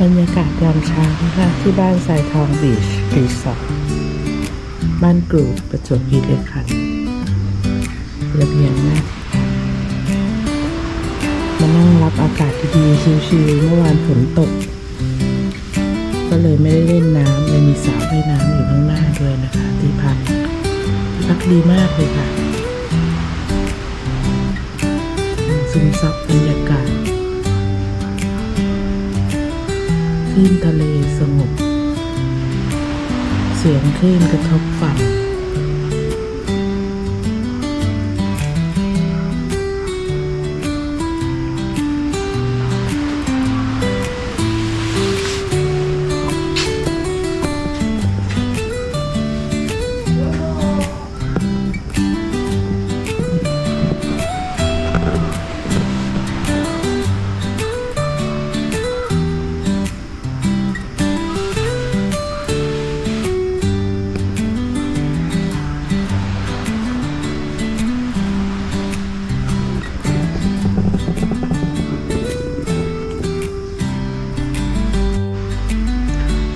บรรยากาศยามเช้าค่ะที่บ้านสายทองบีชรีสอร์ทบ้านกรูประจวบคีรีขันธ์ระเบียงนะมานั่งรับอากาศดีๆชิวๆเมื่อวานฝนตก ก็เลยไม่ได้เล่นน้ำเลยมีสระว่ายน้ำอยู่ข้างหน้าด้วยนะคะที่พักที่พักดีมากเลยค่ะซึมซับบรรยากาศ คลื่นทะเลสงบ เสียงคลื่นกระทบฝั่ง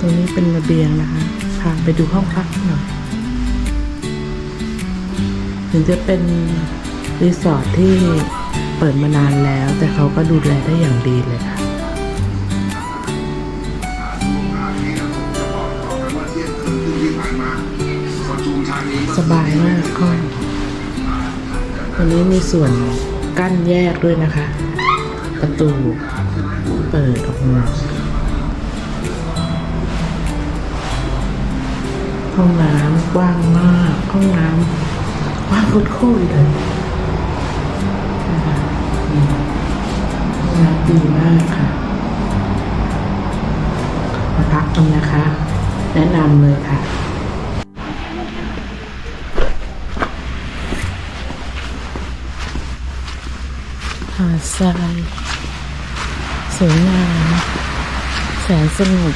รงนี้เป็นระเบียงนะคะพาไปดูห้องพักหน่อยถึงจะเป็นรีสอร์ทที่เปิดมานานแล้ว แต่เขาก็ดูแลได้อย่างดีเลยค่ะสบายมากห้องวันนี้มีส่วนกั้นแยกด้วยนะคะ ประตูเปิดออกมา ห้องน้ำกว้างมาก ห้องน้ำกว้างโคตรเลยนะคะห้องน้ำดีมากค่ะ มาพักกันนะคะ แนะนำเลยค่ะหาดทรายสวยงามแสนสงบ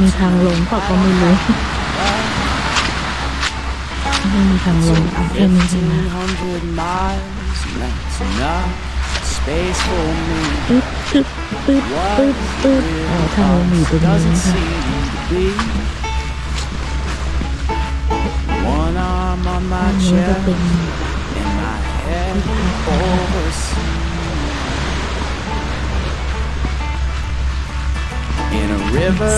มีทางลงเปล่าก็ไม่รู้ไม่มีทางลงเอาแค่นี้ใช่ไหม1,500 miles. That's enough space for me. ปึ๊บปึ๊บปึ๊บปึ๊บปึ๊บอ๋อทางลงมีตรงนี้ Doesn't ค่ะ seem to be. One arm on อั my นนี้ก็ chest เป็น river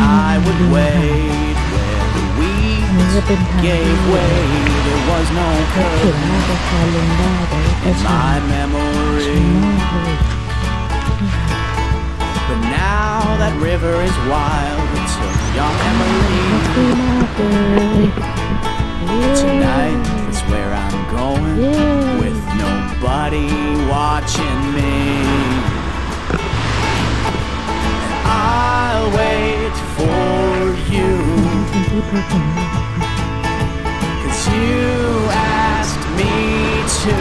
I would wade where the weeds gave way. There was no curve in my memory. But now that river is wild, it's a young Emily. Tonight is where I'm going with nobody watching me. Cause you asked me to.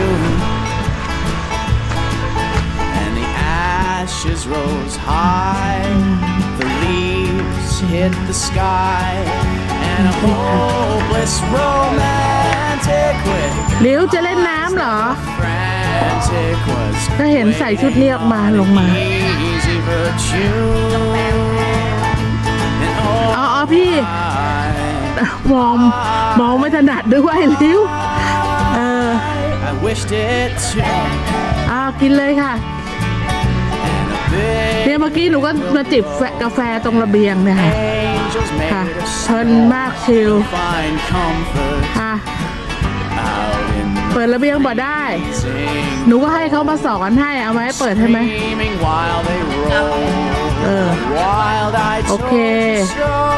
And the ashes rose high, the leaves hit the sky, and a hopeless romantic with เดี๋ยวจะเล่นน้ำเหรอ frantic was ก็เห็นใส่ชุดนี้ออกมาลงมา easy virtue. And อ๋อ oh, อ๋อพี่ I มองมองไม่ถนัดด้วยริ้วเออ I wished it too. อ่ากินเลยค่ะเนี่ยเมื่อกี้หนูก็มาจิบกาแฟตรงระเบียงเนี่ยค่ะค่ะเพลินมากชิลค่ะเปิดระเบียงบ่ได้ หนูก็ให้เขามาสอนให้เอาไหมเปิดให้ไหมเออ Wild eyed Okay. so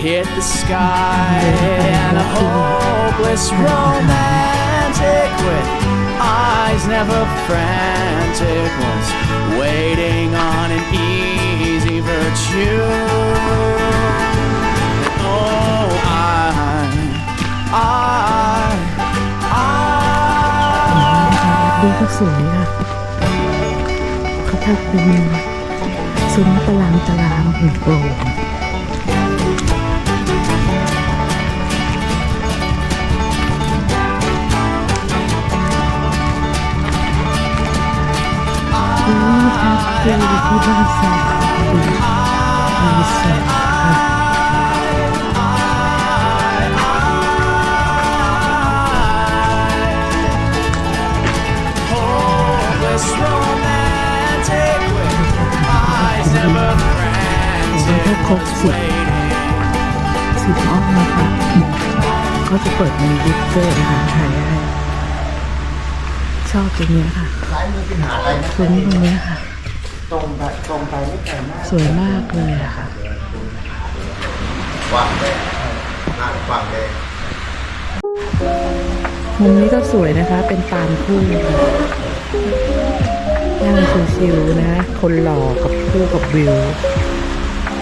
hit the sky. And a hopeless romantic with eyes never frantic, was waiting on an easy virtue. Oh, I, I, วัดดีก็สวยค่ะ เขาทำเป็นซุ้มตารางตารางโอ้โห อื ถ้า frantic, ครบ was สิบ waiting. สิบอ้อมนะคะก็จะเปิดในดิสเตอร์นะคะถ่ายได้ชอบตรงเนี้ยค่ะซ้ายมือเป็นหาดอะไรนะซุ้มตรงเนี้ยค่ะ ตรงไปตรงไปไม่ไกลมากสวยมากเลยอะค่ะกว้างเลยหาดกว้างเลยมุมนี้ก็สวยนะคะ เป็นปาล์มคู่ค่ะนั่งชิวๆนะคะคนหล่อกับคู่กับวิว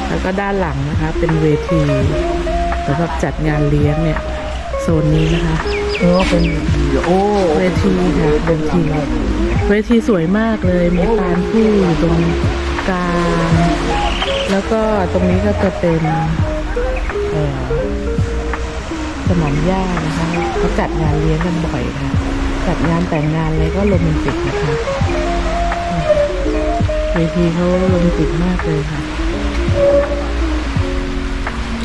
แล้วก็ด้านหลังนะคะ เป็นเวทีสำหรับจัดงานเลี้ยงเนี่ย โซนนี้นะคะ เออเป็นโอ้เวทีค่ะเวที เวทีสวยมากเลยมีปานคู่อยู่ตรงกลางแล้วก็ตรงนี้ก็จะเป็นสนามหญ้านะคะเขาจัดงานเลี้ยงกันบ่อยค่ะ จัดงานแต่งงานอะไรก็โรแมนติกนะคะเวทีเขาโรแมนติกมากเลยค่ะ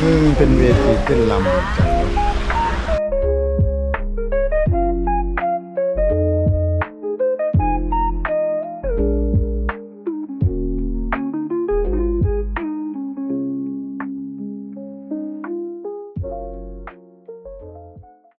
อืม เป็นเวทีเต้นลำจัด